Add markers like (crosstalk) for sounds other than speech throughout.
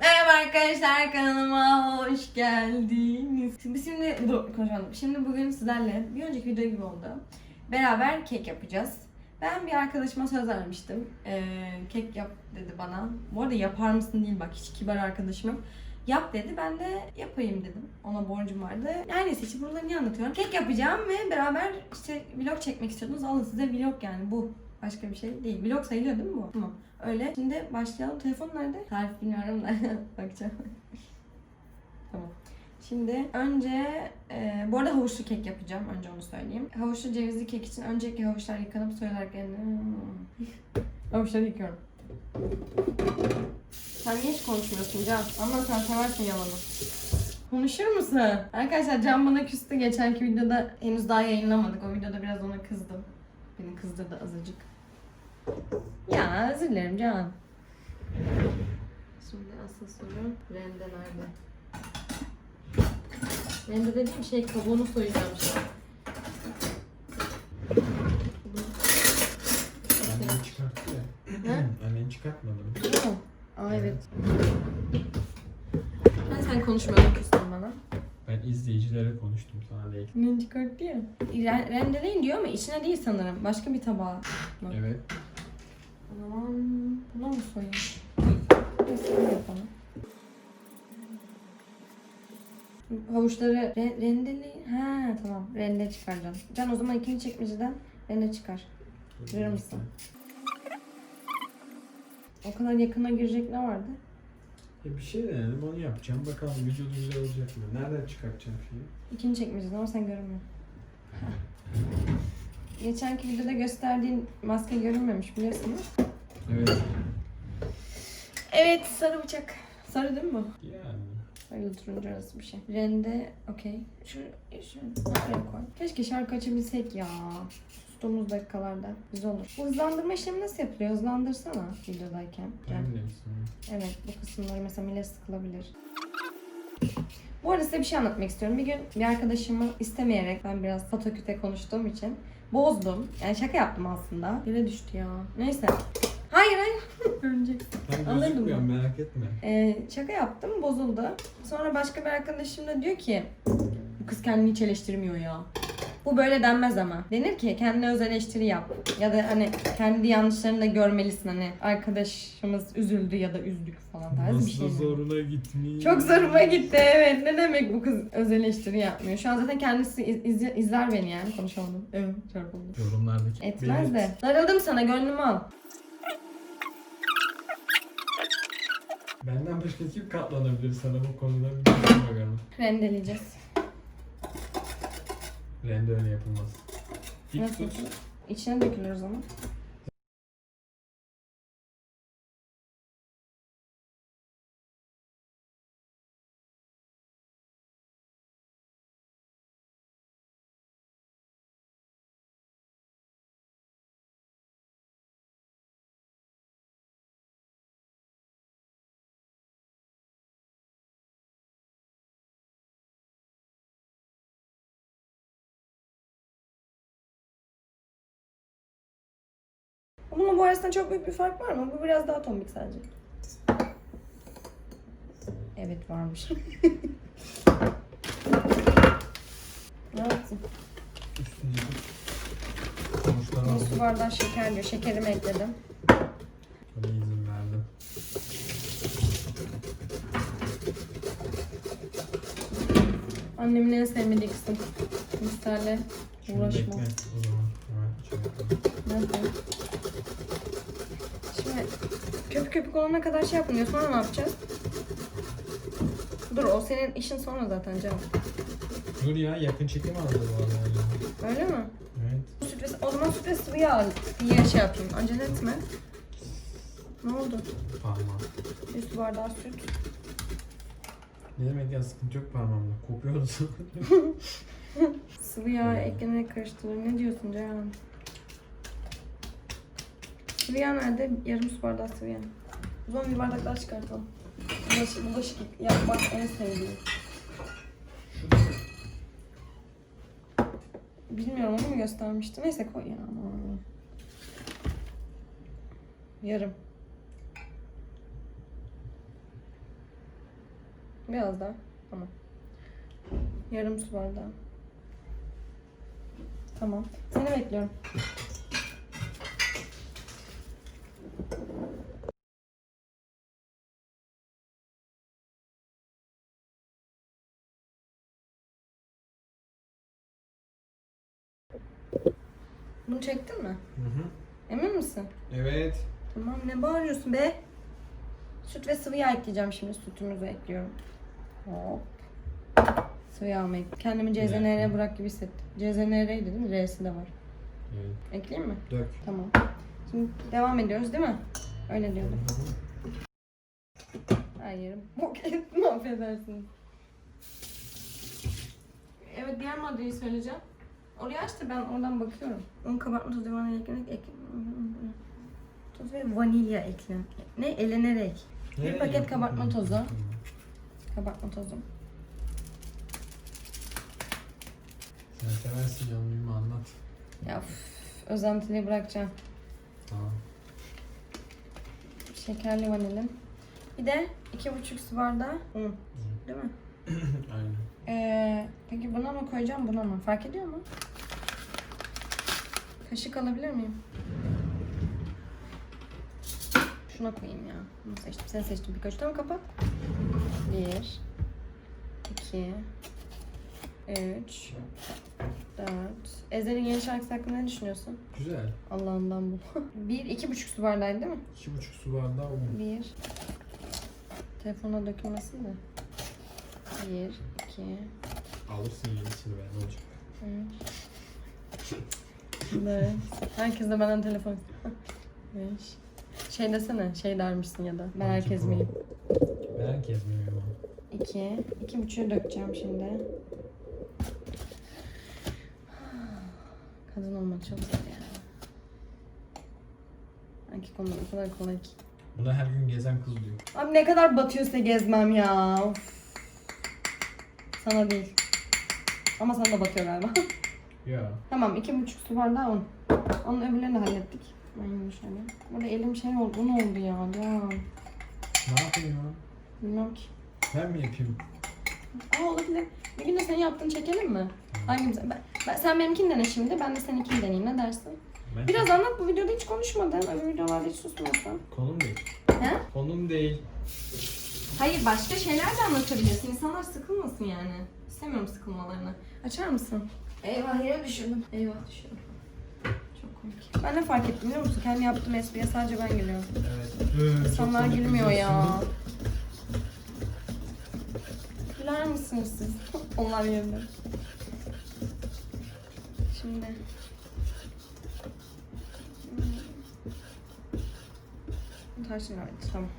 Merhaba arkadaşlar kanalıma hoş geldiniz. Şimdi şimdi dur konuşalım. Şimdi bugün sizlerle bir önceki video gibi oldu. Beraber kek yapacağız. Ben bir arkadaşıma söz vermiştim. Ee, kek yap dedi bana. Bu arada yapar mısın değil bak hiç kibar arkadaşım. Yap dedi. Ben de yapayım dedim. Ona borcum vardı. Yani neyse işte buraları niye anlatıyorum? Kek yapacağım ve beraber işte vlog çekmek istiyordunuz. Alın size vlog yani bu. Başka bir şey değil. Vlog sayılıyor değil mi bu? Tamam. Öyle. Şimdi başlayalım. Telefon nerede? Tarif bilmiyorum da (laughs) bakacağım. tamam. Şimdi önce e, bu arada havuçlu kek yapacağım. Önce onu söyleyeyim. Havuçlu cevizli kek için öncelikle havuçlar yıkanıp soyularak (laughs) Havuçları yıkıyorum. Sen niye hiç konuşmuyorsun Can? Ama sen seversin yalanı. Konuşur musun? Arkadaşlar Can bana küstü. Geçenki videoda henüz daha yayınlamadık. O videoda biraz ona kızdım. Kızdırdı azıcık. Ya özür dilerim Can. Şimdi asıl soru rende nerede? Rende dediğim şey kabuğunu soyacağım. Annen çıkarttı ya. Ne? Annen çıkartmadı mı? Tamam. Aa evet. Ben sen konuşmuyordun küstün bana. Ben izleyicilere konuştum sana değil. Ne çıkarttı ya? Re- rendeleyin diyor ama içine değil sanırım. Başka bir tabağa. Bak. Evet. O zaman bunu mu soyayım? Bunu yapalım. Havuçları re- rendeleyin. Ha tamam rende çıkaracağım. Can o zaman ikinci çekmeceden rende çıkar. Verir misin? O kadar yakına girecek ne vardı? Ya bir şey denedim onu yapacağım. Bakalım vücudu güzel olacak mı? Nereden çıkartacağım şeyi? İkinci çekmeceden ama sen görünmüyor. (laughs) Geçenki videoda gösterdiğin maske görünmemiş biliyorsunuz. Evet. Evet sarı bıçak. Sarı değil mi bu? Yani. Öyle turuncu arası bir şey. Rende okey. Şu, şu nereye koy. Keşke şarkı açabilsek ya. Sustuğumuz dakikalarda. Güzel olur. Bu hızlandırma işlemi nasıl yapılıyor? Hızlandırsana videodayken. Misin? Evet bu kısımları mesela millet sıkılabilir. Bu arada size bir şey anlatmak istiyorum. Bir gün bir arkadaşımı istemeyerek ben biraz pataküte konuştuğum için bozdum. Yani şaka yaptım aslında. Yere düştü ya. Neyse. Hayır hayır. (laughs) Örümcek. Anladın gözükmüyorum merak etme. Ee, şaka yaptım bozuldu. Sonra başka bir arkadaşım da diyor ki bu kız kendini hiç eleştirmiyor ya. Bu böyle denmez ama. Denir ki kendine öz eleştiri yap. Ya da hani kendi yanlışlarını da görmelisin hani arkadaşımız üzüldü ya da üzdük falan tarzı bir şey. Nasıl zoruna gitmiş. Çok zoruma gitti evet. Ne demek bu kız öz eleştiri yapmıyor. Şu an zaten kendisi iz- iz- izler beni yani konuşamadım. Evet çarpıldım. Yorumlardaki. Etmez de. Darıldım sana gönlümü al. Benden başka kim katlanabilir sana bu konuda düşün bakalım. Rendeleyeceğiz. Rende öyle yapılmaz. Dik Nasıl tut. İçine dökülür o zaman. Bunun bu arasında çok büyük bir fark var mı? Bu biraz daha tombik sadece. Evet varmış. (laughs) ne yaptın? Üstüne Sonuçlar Bir su bardağı şeker diyor. Şekerimi ekledim. Bana izin verdim. Annemin en sevmediği kısım. Mikserle Şunu uğraşma. bekle o zaman. Hemen koyayım. Nerede? Köpük köpük olana kadar şey yapın diyor. Sonra ne yapacağız? Dur o senin işin sonra zaten canım. Dur ya yakın çekim aldı bu arada. Öyle mi? Evet. Süt ve- o zaman süt ve sıvı yağ diye şey yapayım. Acele etme. Ne oldu? Parmağım. Bir su bardağı süt. Ne demek ya sıkıntı yok parmağımda. Kopuyorsun. (laughs) Sıvı yağ eklenerek karıştırılır. Ne diyorsun Ceyhan? Sıvı yağ nerede? Yarım su bardağı sıvı yağ. O zaman bir bardak daha çıkartalım. Bulaşık, bulaşık yapmak en sevdiğim. Bilmiyorum onu mu göstermişti? Neyse koy ya. Yarım. Biraz daha. Tamam. Yarım su bardağı. Tamam. Seni bekliyorum. Bunu çektin mi? Hı hı. Emin misin? Evet. Tamam ne bağırıyorsun be? Süt ve sıvı yağ ekleyeceğim şimdi sütümüzü ekliyorum. Hop. Sıvı yağ mı ek- Kendimi CZNR bırak gibi hissettim. CZNR'ydi değil mi? R'si de var. Evet. Ekleyeyim mi? Dök. Tamam. Şimdi devam ediyoruz değil mi? Öyle diyordum. Her yerim bok ettim affedersiniz. Evet diğer maddeyi söyleyeceğim. Oraya aç da ben oradan bakıyorum. Un kabartma tozu vanilya eklemek ek... Tuz ve vanilya ekle. Ne? Elenerek. Bir paket kabartma tozu. Kabartma tozu. Sen seversin yanlıyımı anlat. Ya üf, özentiliği bırakacağım. Tamam. Şekerli vanilin. Bir de iki buçuk su bardağı un. Değil mi? (clears throat) Aynen. Ee, peki buna mı koyacağım buna mı? Fark ediyor mu? Kaşık alabilir miyim? Şuna koyayım ya. Bunu seçtim. Sen seçtin. Bir kaşık tamam kapat. Bir. iki, Üç. Dört. Ezhel'in yeni şarkısı hakkında ne düşünüyorsun? Güzel. Allah'ından bu. (laughs) bir, iki buçuk su bardağıydı değil mi? İki buçuk su bardağı un. Bir. Telefona dökülmesin de. Bir, iki, Alırsın yenisini be ne olacak? dört. (laughs) Herkes de benden telefon. Beş. (laughs) Şey desene, şey dermişsin ya da. Ben herkes miyim? Ben herkes miyim ama? İki. İki buçuğu dökeceğim şimdi. (sighs) Kadın olmak çok zor ya. Erkek olmak o kadar kolay ki. Buna her gün gezen kız diyor. Abi ne kadar batıyorsa gezmem ya. Of. Sana değil. Ama sana da batıyor galiba. (laughs) Ya. tamam iki buçuk su bardağı un. Onun öbürlerini hallettik. Ben yine şöyle. Burada elim şey oldu. Un oldu ya. ya. Ne yapayım ya? Bilmiyorum ki. Ben mi yapayım? Ama olabilir. Bir gün de senin yaptığını çekelim mi? Hangimiz? Ben, ben- sen benimkini dene şimdi. Ben de seninkini deneyeyim. Ne dersin? Ben Biraz anlat. Bu videoda hiç konuşmadın. Öbür videolarda hiç susmuyorsun. Konum değil. He? Konum değil. Hayır başka şeyler de anlatabilirsin. İnsanlar sıkılmasın yani. İstemiyorum sıkılmalarını. Açar mısın? Eyvah yere düşürdüm. Eyvah düşürdüm. Çok komik. Ben ne fark ettim biliyor musun? Kendi yaptığım espriye sadece ben gülüyorum. Evet. İnsanlar gülmüyor ya. Güler misiniz siz? (laughs) Onlar yerine. Şimdi. Taşın evet, tamam.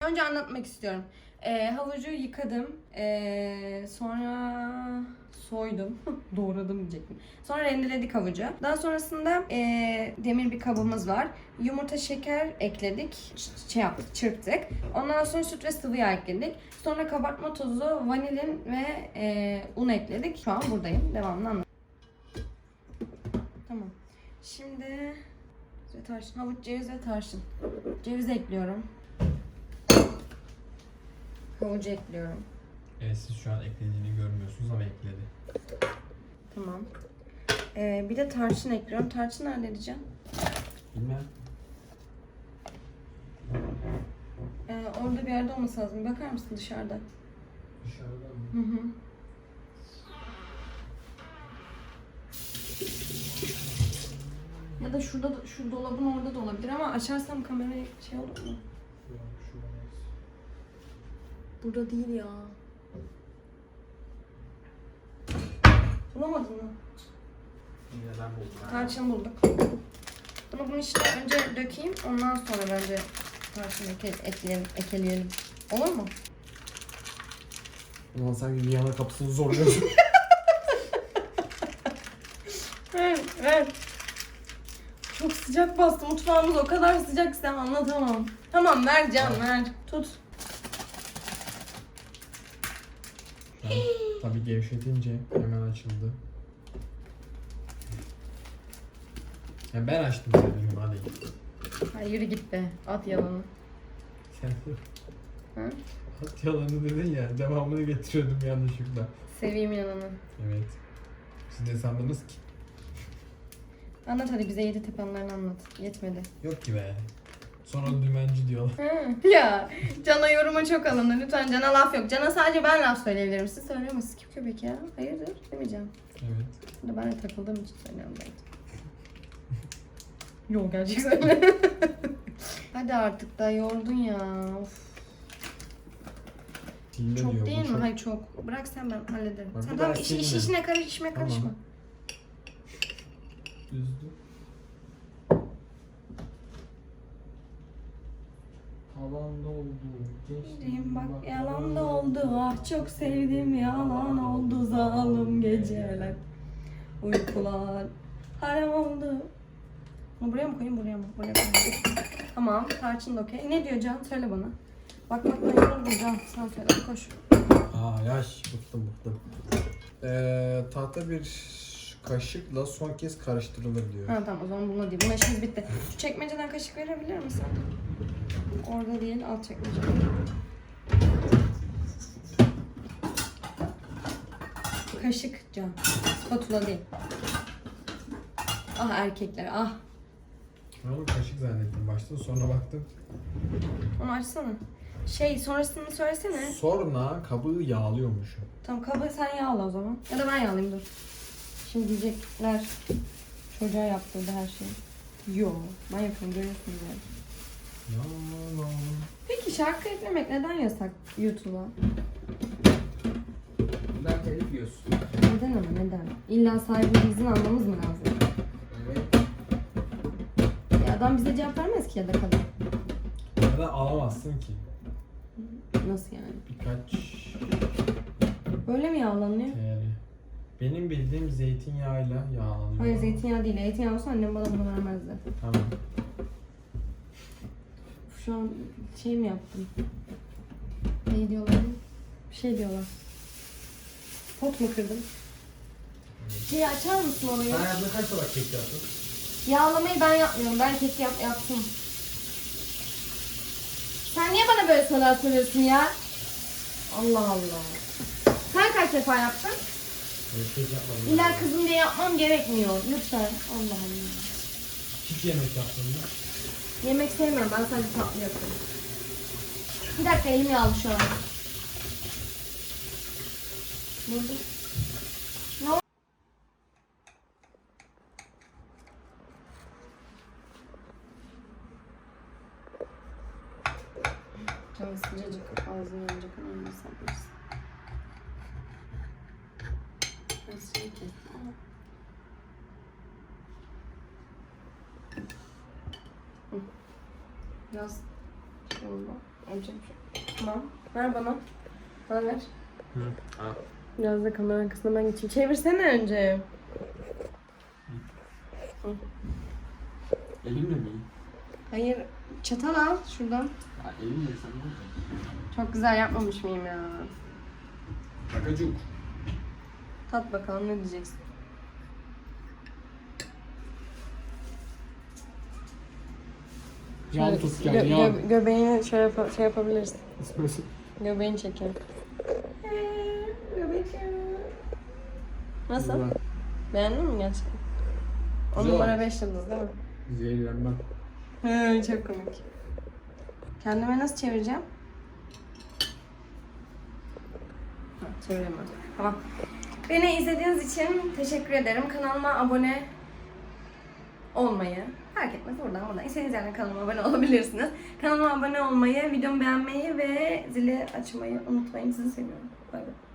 Önce anlatmak istiyorum. Ee, havucu yıkadım. Ee, sonra soydum. (laughs) Doğradım diyecektim. Sonra rendeledik havucu. Daha sonrasında ee, demir bir kabımız var. Yumurta, şeker ekledik. Şey yaptık, çırptık. Ondan sonra süt ve sıvı yağ ekledik. Sonra kabartma tozu, vanilin ve ee, un ekledik. Şu an buradayım. Devamını anlat. Tamam. Şimdi ve tarçın, havuç, ceviz ve tarçın. Ceviz ekliyorum. Havucu ekliyorum. Evet siz şu an eklediğini görmüyorsunuz ama ekledi. Tamam. Ee, bir de tarçın ekliyorum. Tarçın nerede diyeceğim? Bilmem. Ee, orada bir yerde olması lazım. Bakar mısın dışarıda? Dışarıda mı? Hı hı. Ya da şurada da- şu dolabın orada da olabilir ama açarsam kamerayı şey olur mu? Yok şu olmaz. Burada değil ya. Bulamadın mı? Yine ben buldum. Tarçın bulduk. Bunu bunun içine önce dökeyim. Ondan sonra bence tarçın eke, ekleyelim, ekeleyelim. Olur mu? Ulan sanki Viyana kapısını zorluyorsun. (laughs) Ver, ver. Çok sıcak bastı. Mutfağımız o kadar sıcak ki sen anlatamam. Tamam ver can ver. Tut. Tabii gevşetince hemen açıldı. Ya ben açtım dedim hadi. Hayır yürü git be. At yalanı. Sen Hı? At yalanı dedin ya. Devamını getiriyordum yanlışlıkla. Seveyim yanını. Evet. Siz ne sandınız ki? Anlat hadi bize yedi tepenlerini anlat. Yetmedi. Yok ki be. Sonra dümenci diyorlar. ya Can'a yoruma çok alındı. Lütfen Can'a laf yok. Can'a sadece ben laf söyleyebilirim. Siz söylüyor musunuz? Kim köpek ya? Hayırdır? Demeyeceğim. Evet. Burada ben de takıldığım için söylüyorum belki. Yok gerçek (laughs) söyle. Hadi artık da yordun ya. Of. Tilde Çok diyor değil bu mi? çok. Hayır çok. Bırak sen ben hallederim. Bak, sen tamam da iş, iş senin. işine karış, işime Tamam. karışma. Düzdü. Havan doldu. Geçtim bak yalan da oldu ah çok sevdim yalan oldu zalim geceler Uykular haram oldu Bunu buraya mı koyayım buraya mı? Buraya koyayım. Tamam tarçın da okey. Ne diyor Can? Söyle bana. Bak bak ben yoruldum Can. Sen söyle koş. Aa yaş bıktım bıktım. Ee, tahta bir kaşıkla son kez karıştırılır diyor. Ha tamam o zaman bununla değil. Bunun işimiz bitti. Şu çekmeceden kaşık verebilir misin? Orada değil alt çekmece. Kaşık Can. Spatula değil. Ah erkekler ah. Ben onu kaşık zannettim başta sonra baktım. Onu açsana. Şey sonrasını söylesene. Sonra kabı yağlıyormuşum. Tamam kabı sen yağla o zaman. Ya da ben yağlayayım dur. Şimdi diyecekler çocuğa yaptırdı her şeyi. Yo ben yapıyorum görüyorsunuz yani. Peki şarkı eklemek neden yasak YouTube'a? Bundan telif yiyorsun. Neden ama neden? İlla sahibi izin almamız mı lazım? Evet. Ya adam bize cevap vermez ki ya da kadın. Ya da alamazsın ki. Nasıl yani? Birkaç Böyle mi yağlanıyor? yani. Benim bildiğim zeytinyağıyla yağlanıyor. Hayır zeytinyağı değil. Zeytinyağı olsa annem bana bunu vermezdi. Tamam. Şu an şey mi yaptım? Ne diyorlar? Bir şey diyorlar. Pot mu kırdım? Şeyi açar mısın orayı? Sen hayatında kaç tabak kek yaptın? Yağlamayı ben yapmıyorum. Ben kek yap yaptım. Sen niye bana böyle sorular soruyorsun ya? Allah Allah. Sen kaç defa yaptın? Kek yapmadım. İlla kızım diye yapmam gerekmiyor. Lütfen. Allah Allah. Hiç yemek yaptın mı? Yemek sevmiyorum. Ben sadece tatlı yapıyorum. Bir dakika elim yağlı şu an. Ne oldu? Ne? Canı sıcacık ağzını yanacak ama onu sabrırsın. Nasıl ki? Biraz oldu. Olacak bir şey. Tamam. Ver bana. Bana ver. Hı. Al. Biraz da kamera arkasına ben geçeyim. Çevirsene önce. Elimle mi? Hayır. Çatal al şuradan. Ya elimle sen ne Çok güzel yapmamış mıyım ya? Bakacuk. Tat bakalım ne diyeceksin. Yan tut gö- gel yan. gö- göbeğini şöyle yapa- şey yapabilirsin. İsmesi. Göbeğini çekelim. Nasıl? Beğendin mi gerçekten? On Güzel numara olmuş. 5 yıldız değil mi? Zehirlenmem. Hı, çok komik. Kendime nasıl çevireceğim? Ha, çeviremem. Tamam. Beni izlediğiniz için teşekkür ederim. Kanalıma abone olmayı, fark etmez buradan buradan. İstediğiniz yerden kanalıma abone olabilirsiniz. Kanalıma abone olmayı, videomu beğenmeyi ve zili açmayı unutmayın. Sizi seviyorum. Bay bay.